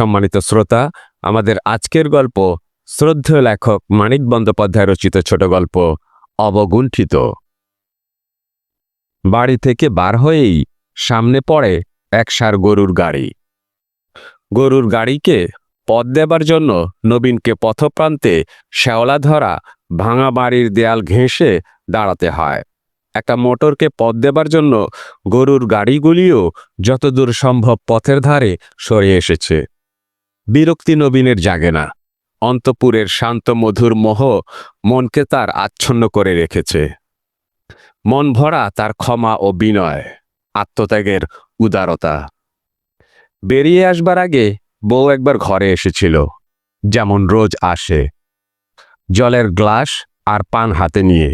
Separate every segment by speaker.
Speaker 1: সম্মানিত শ্রোতা, আমাদের আজকের গল্প শ্রদ্ধেয় লেখক মানিক বন্দ্যোপাধ্যায় রচিত ছোট গল্প অবগুণ্ঠিত। বাড়ি থেকে বার হয়েই সামনে পড়ে এক সার গরুর গাড়ি। গরুর গাড়িকে পথ দেবার জন্য নবীনকে পথপ্রান্তে শ্যাওলা ধরা ভাঙা বাড়ির দেয়াল ঘেঁষে দাঁড়াতে হয়। একটা মোটরকে পথ দেবার জন্য গরুর গাড়িগুলিও যতদূর সম্ভব পথের ধারে সরে এসেছে। বিরক্তি নবীনের জাগে না অন্তপুরের শান্ত মধুর মোহ মনকে তার আচ্ছন্ন করে রেখেছে। মন ভরা তার ক্ষমা ও বিনয়, আত্মত্যাগের উদারতা। বেরিয়ে আসবার আগে বউ একবার ঘরে এসেছিল, যেমন রোজ আসে। জলের গ্লাস আর পান হাতে নিয়ে।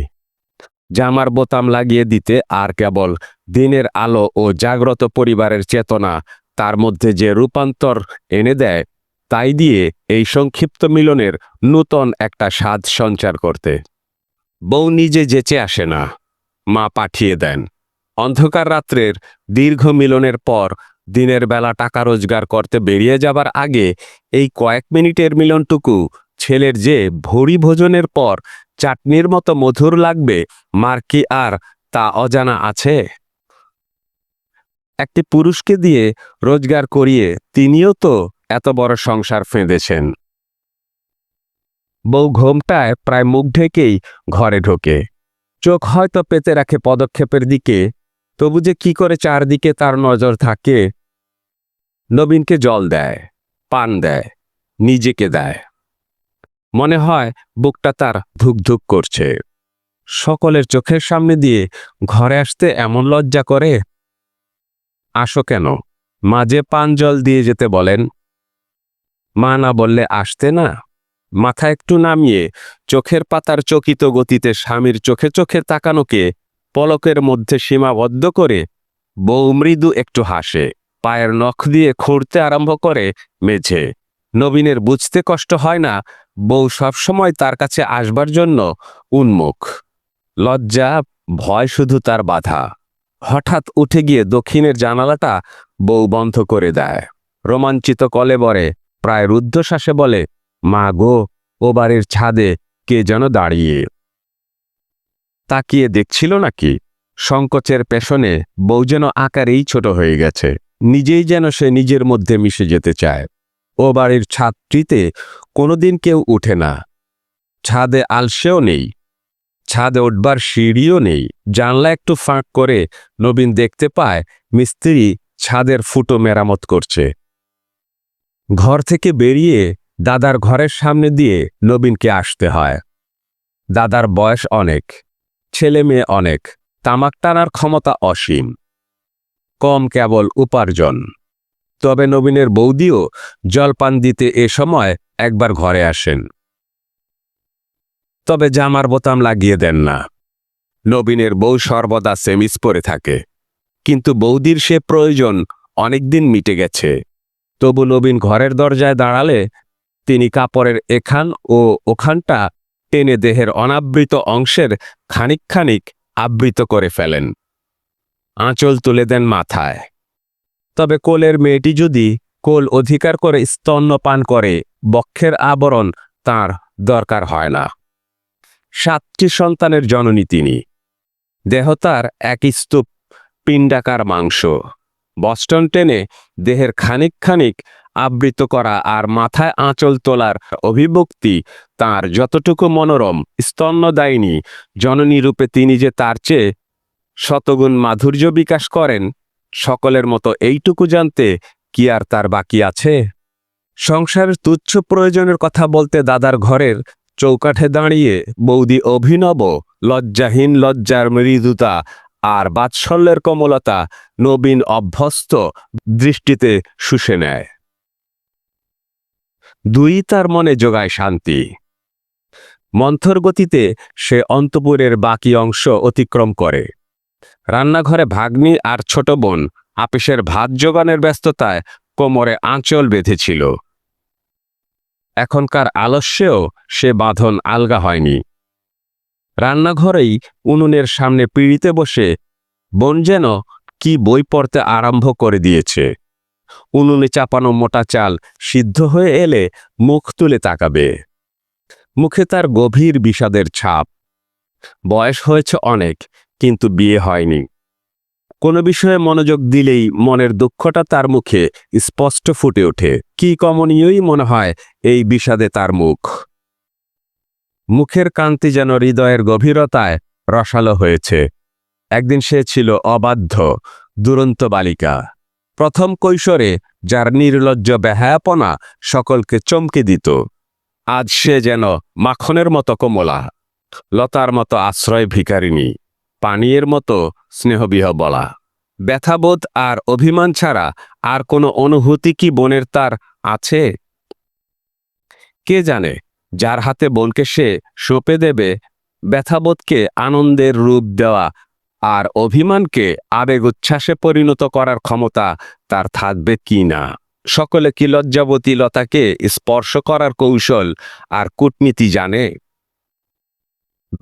Speaker 1: জামার বোতাম লাগিয়ে দিতে আর কেবল দিনের আলো ও জাগ্রত পরিবারের চেতনা তার মধ্যে যে রূপান্তর এনে দেয় তাই দিয়ে এই সংক্ষিপ্ত মিলনের নূতন একটা স্বাদ সঞ্চার করতে। বউ নিজে যেচে আসে না। মা পাঠিয়ে দেন। অন্ধকার রাত্রের দীর্ঘ মিলনের পর দিনের বেলা টাকা রোজগার করতে বেরিয়ে যাবার আগে এই কয়েক মিনিটের মিলনটুকু ছেলের যে ভরি ভোজনের পর চাটনির মতো মধুর লাগবে, মার কি আর তা অজানা আছে? একটি পুরুষকে দিয়ে রোজগার করিয়ে তিনিও তো এত বড় সংসার ফেঁদেছেন। বউ ঘোমটায় প্রায় মুখ ঢেকেই ঘরে ঢোকে। চোখ হয়তো পেতে রাখে পদক্ষেপের দিকে, তবু যে কি করে চারদিকে তার নজর থাকে, নবীনকে জল দেয়, পান দেয়, নিজেকে দেয়। মনে হয় বুকটা তার ধুকধুক করছে। সকলের চোখের সামনে দিয়ে ঘরে আসতে এমন লজ্জা করে? আসো কেন? মাঝে পান জল দিয়ে যেতে বলেন। মা না বললে আসতে না? মাথা একটু নামিয়ে চোখের পাতার চকিত গতিতে স্বামীর চোখে চোখে তাকানোকে পলকের মধ্যে সীমাবদ্ধ করে? বউ মৃদু একটু হাসে, পায়ের নখ দিয়ে খুঁড়তে আরম্ভ করে মেঝে। নবীনের বুঝতে কষ্ট হয় না, বউ সবসময় তার কাছে আসবার জন্য উন্মুখ। লজ্জা, ভয় শুধু তার বাধা। হঠাৎ উঠে গিয়ে দক্ষিণের জানালাটা বউ বন্ধ করে দেয়। রোমাঞ্চিত কলেবরে প্রায় রুদ্ধশ্বাসে বলে, মা গো, ও বাড়ির ছাদে কে যেন দাঁড়িয়ে। তাকিয়ে দেখছিল নাকি, সংকোচের পেছনে বউ যেন আকারেই ছোট হয়ে গেছে, নিজেই যেন সে নিজের মধ্যে মিশে যেতে চায়। ও বাড়ির ছাদটিতে কোনোদিন কেউ উঠে না। ছাদে আলসেও নেই। ছাদে উঠবার সিঁড়িও নেই। জানলা একটু ফাঁক করে নবীন দেখতে পায় মিস্ত্রি ছাদের ফুটো মেরামত করছে। ঘর থেকে বেরিয়ে দাদার ঘরের সামনে দিয়ে নবীনকে আসতে হয়। দাদার বয়স অনেক, ছেলে মেয়ে অনেক, তামাক টানার ক্ষমতা অসীম। কম কেবল উপার্জন। তবে নবীনের বৌদিও জলপান দিতে এ সময় একবার ঘরে আসেন। তবে জামার বোতাম লাগিয়ে দেন না। নবীনের বউ সর্বদা সেমিস পরে থাকে। কিন্তু বৌদির সে প্রয়োজন অনেকদিন মিটে গেছে। তবু নবীন ঘরের দরজায় দাঁড়ালে তিনি কাপড়ের এখান ও ওখানটা টেনে দেহের অনাবৃত অংশের খানিক খানিক আবৃত করে ফেলেন। আঁচল তুলে দেন মাথায়। তবে কোলের মেয়েটি যদি কোল অধিকার করে স্তন্য পান করে, বক্ষের আবরণ তার দরকার হয় না। সাতটি সন্তানের জননী তিনি। দেহ তার এক স্তূপ, পিণ্ডাকার মাংস। বস্টন টেনে দেহের খানিক খানিক আবৃত করা আর মাথায় আঁচল তোলার অভিব্যক্তি তার যতটুকু মনোরম, স্তন্যদায়িনী, জননী রূপে তিনি যে তার চেয়ে শতগুণ মাধুর্য বিকাশ করেন, সকলের মতো এইটুকু জানতে কি আর তার বাকি আছে? সংসারের তুচ্ছ প্রয়োজনের কথা বলতে দাদার ঘরের চৌকাঠে দাঁড়িয়ে বৌদি অভিনব, লজ্জাহীন লজ্জার মৃদুতা আর বাৎসল্যের কমলতা নবীন অভ্যস্ত দৃষ্টিতে শুষে নেয়। দুই তার মনে যোগায় শান্তি। মন্থর গতিতে সে অন্তপুরের বাকি অংশ অতিক্রম করে। রান্নাঘরে ভাগ্নি আর ছোট বোন আপিসের ভাত জোগানের ব্যস্ততায় কোমরে আঁচল বেঁধেছিল। এখনকার আলস্যেও সে বাঁধন আলগা হয়নি। রান্নাঘরেই উনুনের সামনে পিড়িতে বসে বোন যেন কি বই পড়তে আরম্ভ করে দিয়েছে। উনুনে চাপানো মোটা চাল সিদ্ধ হয়ে এলে মুখ তুলে তাকাবে। মুখে তার গভীর বিষাদের ছাপ। বয়স হয়েছে অনেক, কিন্তু বিয়ে হয়নি। কোনো বিষয়ে মনোযোগ দিলেই মনের দুঃখটা তার মুখে স্পষ্ট ফুটে ওঠে। কি কমনীয়ই মনে হয় এই বিষাদে তার মুখ। মুখের কান্তি যেন হৃদয়ের গভীরতায় রসালো হয়েছে। একদিন সে ছিল অবাধ্য, দুরন্ত বালিকা। প্রথম কৈশোরে যার নির্লজ্জ বেহায়াপনা সকলকে চমকে দিত, আজ সে যেন মাখনের মতো কমলা, লতার মতো আশ্রয় ভিকারিণী পানীয়ের মতো স্নেহবিহ বলা ব্যথাবোধ আর অভিমান ছাড়া আর কোনো অনুভূতি কি বনের তার আছে? কে জানে? যার হাতে বোনকে সে সঁপে দেবে, ব্যথাবোধকে আনন্দের রূপ দেওয়া আর অভিমানকে আবেগ উচ্ছ্বাসে পরিণত করার ক্ষমতা তার থাকবে কি না? সকলে কি লজ্জাবতী লতাকে স্পর্শ করার কৌশল আর কূটনীতি জানে?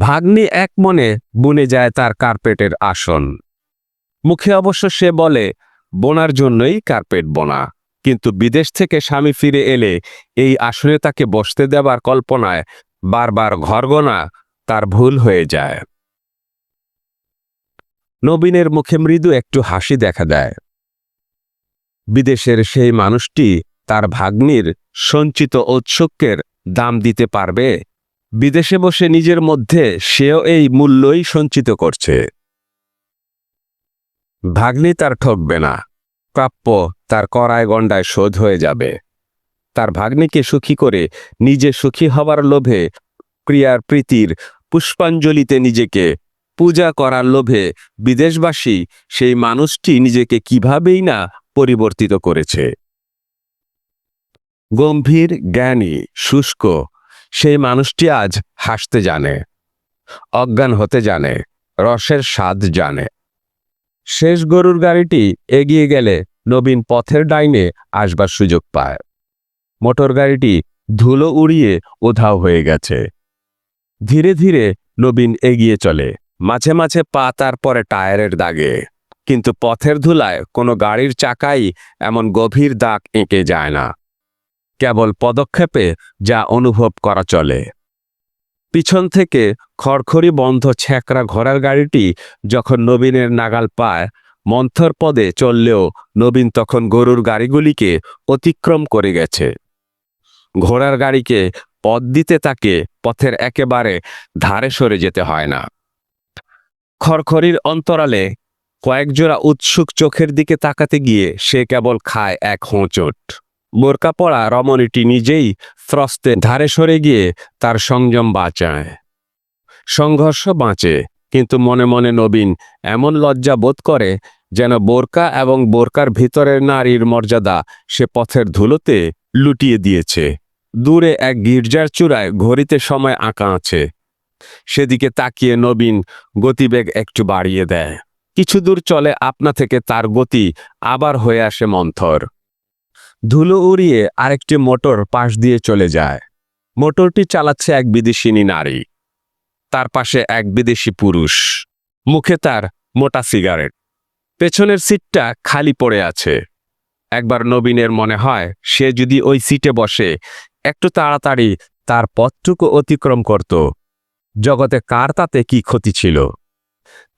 Speaker 1: ভাগ্নি এক মনে বুনে যায় তার কার্পেটের আসন। মুখে অবশ্য সে বলে, বোনার জন্যই কার্পেট বোনা। কিন্তু বিদেশ থেকে স্বামী ফিরে এলে এই আসনে তাকে বসতে দেবার কল্পনায় বারবার ঘরগোনা তার ভুল হয়ে যায়। নবীনের মুখে মৃদু একটু হাসি দেখা দেয়। বিদেশের সেই মানুষটি তার ভাগ্নির সঞ্চিত ঔৎসুক্যের দাম দিতে পারবে, বিদেশে বসে নিজের মধ্যে সেও এই মূল্যই সঞ্চিত করছে। ভাগ্নি তার ঠকবে না। প্রাপ্য তার করায় গণ্ডায় শোধ হয়ে যাবে। তার ভাগ্নিকে সুখী করে নিজে সুখী হবার লোভে ক্রিয়ার প্রীতির পুষ্পাঞ্জলিতে নিজেকে পূজা করার লোভে বিদেশবাসী সেই মানুষটি নিজেকে কিভাবেই না পরিবর্তিত করেছে। গম্ভীর, জ্ঞানী, শুষ্ক সেই মানুষটি আজ হাসতে জানে, অজ্ঞান হতে জানে, রসের স্বাদ জানে। শেষ গরুর গাড়িটি এগিয়ে গেলে নবীন পথের ডাইনে আসবার সুযোগ পায়। মোটর গাড়িটি ধুলো উড়িয়ে উধাও হয়ে গেছে। ধীরে ধীরে নবীন এগিয়ে চলে। মাঝে মাঝে পা তারপরে টায়ারের দাগে। কিন্তু পথের ধুলায় কোনো গাড়ির চাকাই এমন গভীর দাগ এঁকে যায় না। কেবল পদক্ষেপে যা অনুভব করা চলে। পিছন থেকে খড়খড়ি বন্ধ ছ্যাকরা ঘোড়ার গাড়িটি যখন নবীনের নাগাল পায়, মন্থর পদে চললেও নবীন তখন গরুর গাড়িগুলিকে অতিক্রম করে গেছে। ঘোড়ার গাড়িকে পথ দিতে তাকে পথের একেবারে ধারে সরে যেতে হয় না। খড়খড়ির অন্তরালে কয়েকজোড়া উৎসুক চোখের দিকে তাকাতে গিয়ে সে কেবল খায় এক হোঁচট। বোরকা পড়া রমণীটি নিজেই স্রস্তে ধারে সরে গিয়ে তার সংযম বাঁচায়। সংঘর্ষ বাঁচে, কিন্তু মনে মনে নবীন এমন লজ্জা বোধ করে যেন বোরকা এবং বোরকার ভিতরের নারীর মর্যাদা সে পথের ধুলোতে লুটিয়ে দিয়েছে। দূরে এক গির্জার চূড়ায় ঘড়িতে সময় আঁকা আছে। সেদিকে তাকিয়ে নবীন গতিবেগ একটু বাড়িয়ে দেয়। কিছু দূর চলে আপনা থেকে তার গতি আবার হয়ে আসে মন্থর। ধুলো উড়িয়ে আরেকটি মোটর পাশ দিয়ে চলে যায়। মোটরটি চালাচ্ছে এক বিদেশিনী নারী। তার পাশে এক বিদেশি পুরুষ। মুখে তার মোটা সিগারেট। পেছনের সিটটা খালি পড়ে আছে। একবার নবীনের মনে হয়, সে যদি ওই সিটে বসে, একটু তাড়াতাড়ি তার পথটুকু অতিক্রম করত। জগতে কার তাতে কি ক্ষতি ছিল?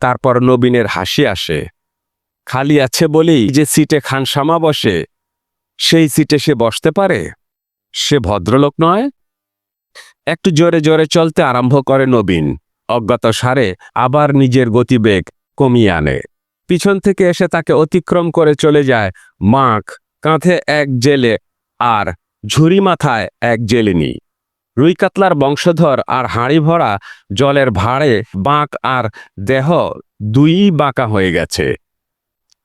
Speaker 1: তারপর নবীনের হাসি আসে। খালি আছে বলেই যে সিটে খানসামা বসে সেই সিটে সে বসতে পারে? সে ভদ্রলোক নয়? একটু জোরে জোরে চলতে আরম্ভ করে নবীন। অজ্ঞাত সারে আবার নিজের গতিবেগ কমিয়ে আনে। পিছন থেকে এসে তাকে অতিক্রম করে চলে যায় মাখ, কাঁধে এক জেলে আর ঝুরি মাথায় এক জেলেনি। রুই কাতলার বংশধর আর হাঁড়ি ভরা জলের ভাড়ে বাঁক আর দেহ দুইই বাঁকা হয়ে গেছে।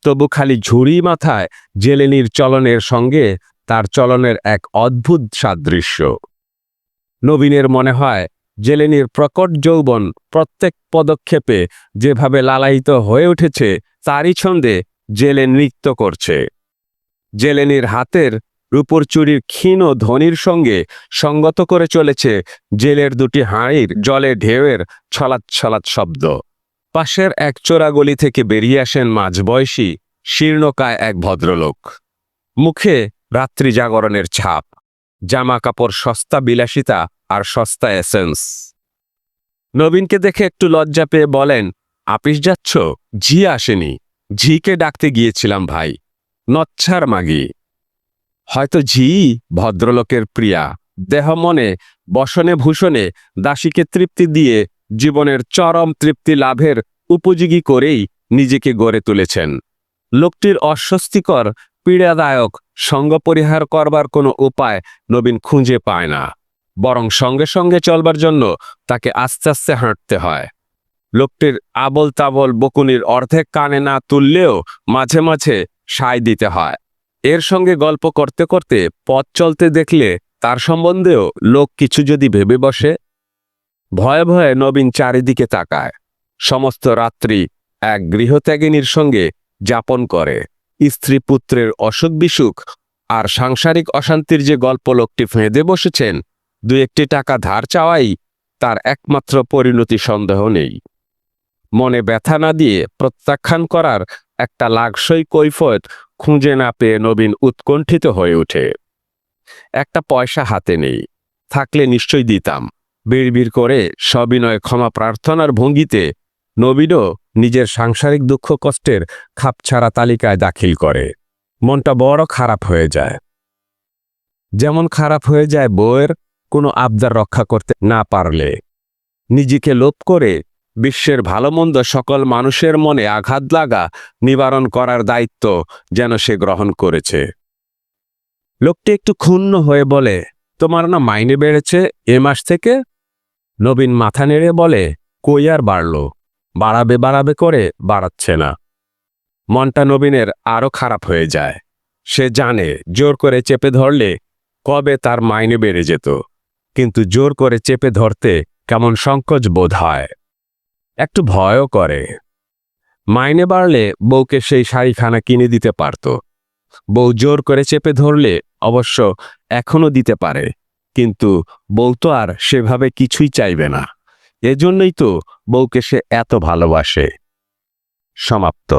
Speaker 1: তবু খালি ঝুড়ি মাথায় জেলেনির চলনের সঙ্গে তার চলনের এক অদ্ভুত সাদৃশ্য। নবীনের মনে হয়, জেলেনির প্রকট যৌবন প্রত্যেক পদক্ষেপে যেভাবে লালায়িত হয়ে উঠেছে, তারই ছন্দে জেলে নৃত্য করছে। জেলেনির হাতের রূপর চুরির ক্ষীণ ধ্বনির সঙ্গে সঙ্গত করে চলেছে জেলের দুটি হাঁড়ির জলে ঢেউয়ের ছলাৎ ছলাৎ শব্দ। পাশের এক চোরা গলি থেকে বেরিয়ে আসেন মাঝবয়সী শীর্ণকায় এক ভদ্রলোক। মুখে রাত্রি জাগরণের ছাপ জামা কাপড় সস্তা বিলাসিতা আর সস্তা এসেন্স নবীনকে দেখে একটু লজ্জা পেয়ে বলেন, আপিস যাচ্ছ? ঝি আসেনি। ঝিকে ডাকতে গিয়েছিলাম ভাই। নচ্ছার মাগি। হয়তো ঝি ভদ্রলোকের প্রিয়া। দেহ মনে, বসনে ভূষণে দাসীকে তৃপ্তি দিয়ে জীবনের চরম তৃপ্তি লাভের উপযোগী করেই নিজেকে গড়ে তুলেছেন। লোকটির অস্বস্তিকর, পীড়াদায়ক সঙ্গ পরিহার করবার কোনো উপায় নবীন খুঁজে পায় না। বরং সঙ্গে সঙ্গে চলবার জন্য তাকে আস্তে আস্তে হাঁটতে হয়। লোকটির আবল তাবল বকুনির অর্ধেক কানে না তুললেও মাঝে মাঝে সায় দিতে হয়। এর সঙ্গে গল্প করতে করতে পথ চলতে দেখলে তার সম্বন্ধেও লোক কিছু যদি ভেবে বসে ভয়ে ভয়ে নবীন চারিদিকে তাকায়। সমস্ত রাত্রি এক গৃহত্যাগিনীর সঙ্গে যাপন করে। স্ত্রী পুত্রের অসুখ বিসুখ আর সাংসারিক অশান্তির যে গল্প লোকটি ফেঁদে বসেছেন, দু একটি টাকা ধার চাওয়াই তার একমাত্র পরিণতি সন্দেহ নেই। মনে ব্যথা না দিয়ে প্রত্যাখ্যান করার একটা লাগসই কৈফত খুঁজে না পেয়ে নবীন উৎকণ্ঠিত হয়ে ওঠে। একটা পয়সা হাতে নেই, থাকলে নিশ্চয় দিতাম। বিড়বিড় করে সবিনয় ক্ষমা প্রার্থনার ভঙ্গিতে নবীনও নিজের সাংসারিক দুঃখ কষ্টের খাপছাড়া তালিকায় দাখিল করে। মনটা বড় খারাপ হয়ে যায়। যেমন খারাপ হয়ে যায় বউয়ের, কোনো আবদার রক্ষা করতে না পারলে। নিজেকে লোপ করে বিশ্বের ভালোমন্দ সকল মানুষের মনে আঘাত লাগা নিবারণ করার দায়িত্ব যেন সে গ্রহণ করেছে। লোকটি একটু ক্ষুণ্ণ হয়ে বলে, তোমার না মাইনে বেড়েছে এ মাস থেকে? নবীন মাথা নেড়ে বলে, কই আর বাড়ল? বাড়াবে বাড়াবে করে বাড়াচ্ছে না। মনটা নবীনের আরও খারাপ হয়ে যায়। সে জানে, জোর করে চেপে ধরলে কবে তার মাইনে বেড়ে যেত। কিন্তু জোর করে চেপে ধরতে কেমন সংকোচ বোধ হয়। একটু ভয়ও করে। মাইনে বাড়লে বউকে সেই শাড়িখানা কিনে দিতে পারত। বউ জোর করে চেপে ধরলে অবশ্য এখনও দিতে পারে। কিন্তু বউ তো আর সেভাবে কিছুই চাইবে না। এজন্যই তো বউকে সে এত ভালোবাসে। সমাপ্ত।